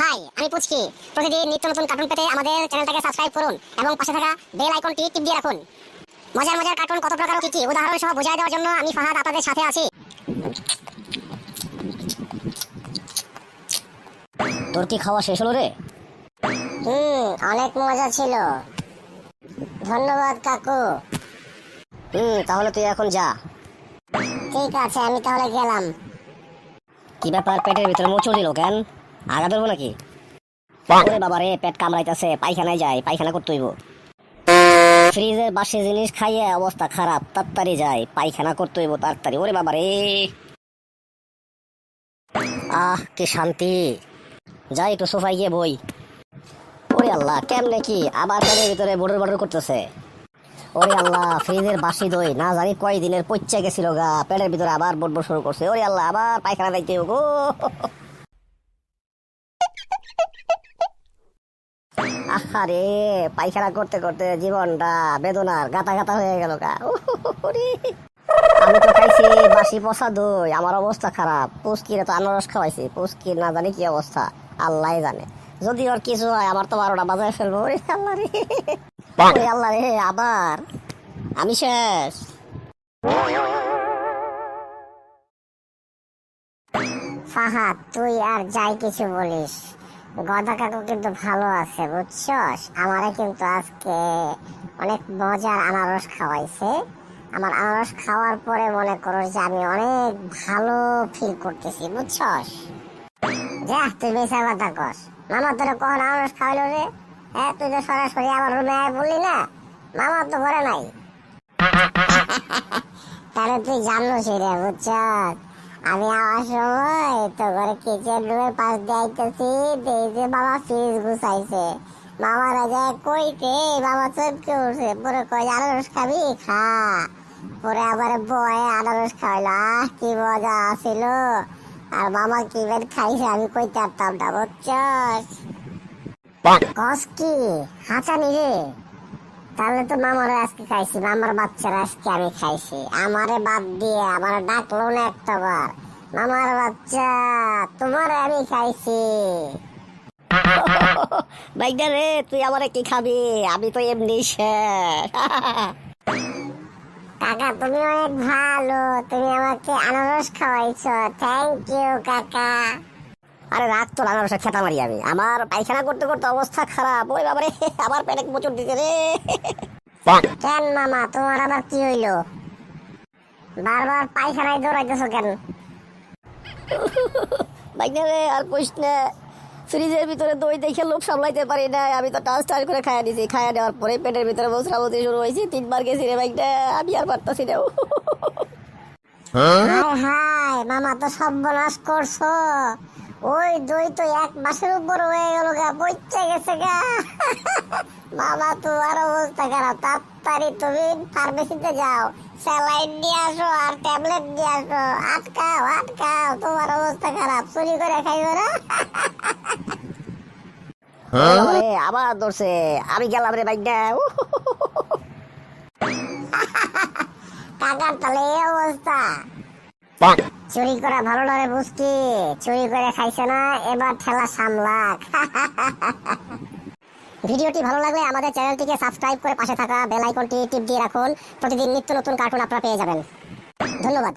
High আমি পুচকি। প্রতিদিন নিত্য নতুন কার্টুন পেতে আমাদের চ্যানেলটাকে সাবস্ক্রাইব করুন এবং পাশে থাকা বেল আইকনটি টিপ দিয়ে রাখুন। মজার মজার কার্টুন কত প্রকার কি কি উদাহরণ সহ বোঝাই দেওয়ার জন্য আমি ফাহাদ আপনাদের সাথে আছি। তোর কি খাওয়া শেষ হলো রে? হুম অনেক মজা ছিল। ধন্যবাদ কাকু। হুম তাহলে তুই এখন যা। ঠিক আছে আমি তাহলে গেলাম। কি ব্যাপার পেটের ভিতরে মোচড় দিল কেন? আগা ধরবো নাকি? ওরে বাবা রে পেট কামড়াইতেছে পায়খানায় যায় পায়খানা করতে হইব। ফ্রিজের বাসি জিনিস খাইয়ে অবস্থা খারাপ তাড়াতাড়ি যায় পায়খানা করতে হইব তাড়াতাড়ি। ওরে বাবা রে। আহ কি শান্তি। যাই একটু সোফায় গিয়ে বই। ওরে আল্লাহ কেমনে কি? আবার পেটের ভিতরে বর্ডর বর্ডর করতেছে। ওরে আল্লাহ ফ্রিজের বাসি দই না জানি কয় দিনের গেছিল গা পেটের ভিতরে আবার বড় শুরু করছে। ওরে আল্লাহ আবার পায়খানা যাইতে হবে গো। আহারে পায়খানা করতে করতে জীবনটা বেদনার গাতা গাতা হয়ে গেল গা। আমি তো খাইছি বাসি পচা দই আমার অবস্থা খারাপ। পুস্কিরে তো আনারস খাওয়াইছি পুস্কির না জানি কি অবস্থা আল্লাহ জানে। যদি ওর কিছু হয় আমার তো বারোটা বাজায় ফেলব। আল্লাহ রে। আল্লাহ রে আবার? আমি শেষ। ফাহাদ তুই আর যাই কিছু বলিস। গদা কাকু কিন্তু ভালো আছে, বুঝছস? আমারে কিন্তু আজকে অনেক মজার আনারস খাওয়াইছে। আমার আনারস খাওয়ার পরে মনে করো যে আমি অনেক ভালো ফিল করতেছি, বুঝছস? যা, তুই বেশা কথা কস। মামা তোরে কখন আনারস খাওয়াইলো রে? হ্যাঁ তুই তো সরাসরি আমার রুমে আয় বললি না? মামা তো ঘরে নাই। তাহলে তুই জানোস রে, বুঝছস? আমি আমার সময় তো ঘরে কিচেন রুমের পাশ দিয়ে আইতেছি দেখি বাবা ফ্রিজ গুছাইছে। মামারা যায় কইতে বাবা চমকে উঠছে। পরে কই আনারস খাবি? খা। পরে আবার বয়ে আনারস খাইলো আহ কি মজা আছিল। আর মামা কি বের খাইছে আমি কইতে পারতাম না বুঝছস? কস কি? হাঁচানি রে। তাহলে তো মামার আজকে খাইছি মামার বাচ্চারা আজকে আমি খাইছি। আমারে বাদ দিয়ে আমার ডাকলো না একটা বার মামার বাচ্চা তোমার আমি খাইছি। বাইকটা রে তুই আমারে কি খাবি? আমি তো এমনি শেষ। কাকা তুমি অনেক ভালো তুমি আমাকে আনারস খাওয়াইছো। থ্যাংক ইউ কাকা। আরে রাত তো আনারসে খেতা মারি আমি। আমার পায়খানা করতে করতে অবস্থা খারাপ। ওই বাবারে আবার পেটে মোচড় দিতে রে। কেন মামা তোমার আবার কি হইল? বারবার পায়খানায় দৌড়াইতেছো কেন? রে আর কইস না ফ্রিজের ভিতরে দই দেখে লোক সামলাইতে পারি না আমি তো টাচ টাচ করে খাইয়া দিছি। খাইয়া দেওয়ার পরে পেটের ভিতরে বসরাবতি শুরু হয়েছে তিনবার গেছি রে বাইকটা আমি আর পারতাছি না। হায়? হায় মামা তো সর্বনাশ করছ। ওই দই তো এক মাসের উপর হয়ে গেল গা বইচে গেছে গা। মামা তোমার অবস্থা খারাপ তাড়াতাড়ি তুমি ফার্মেসিতে যাও। স্যালাইন নিয়ে আসো আর ট্যাবলেট নিয়ে আসো। আটকাও আটকাও তোমার অবস্থা খারাপ। চুরি করে খাইও না। রে আবার ধরছে। আমি গেলাম রে বাইকটা কাকার তাহলে এই অবস্থা। চুরি করা ভালো না রে বুঝকি? চুরি করে খাইছে না এবার ঠেলা সামলা ভিডিওটি ভালো লাগলে আমাদের চ্যানেলটিকে সাবস্ক্রাইব করে পাশে থাকা বেল আইকনটি টিপ দিয়ে রাখুন। প্রতিদিন নিত্য নতুন কার্টুন আপনারা পেয়ে যাবেন। ধন্যবাদ।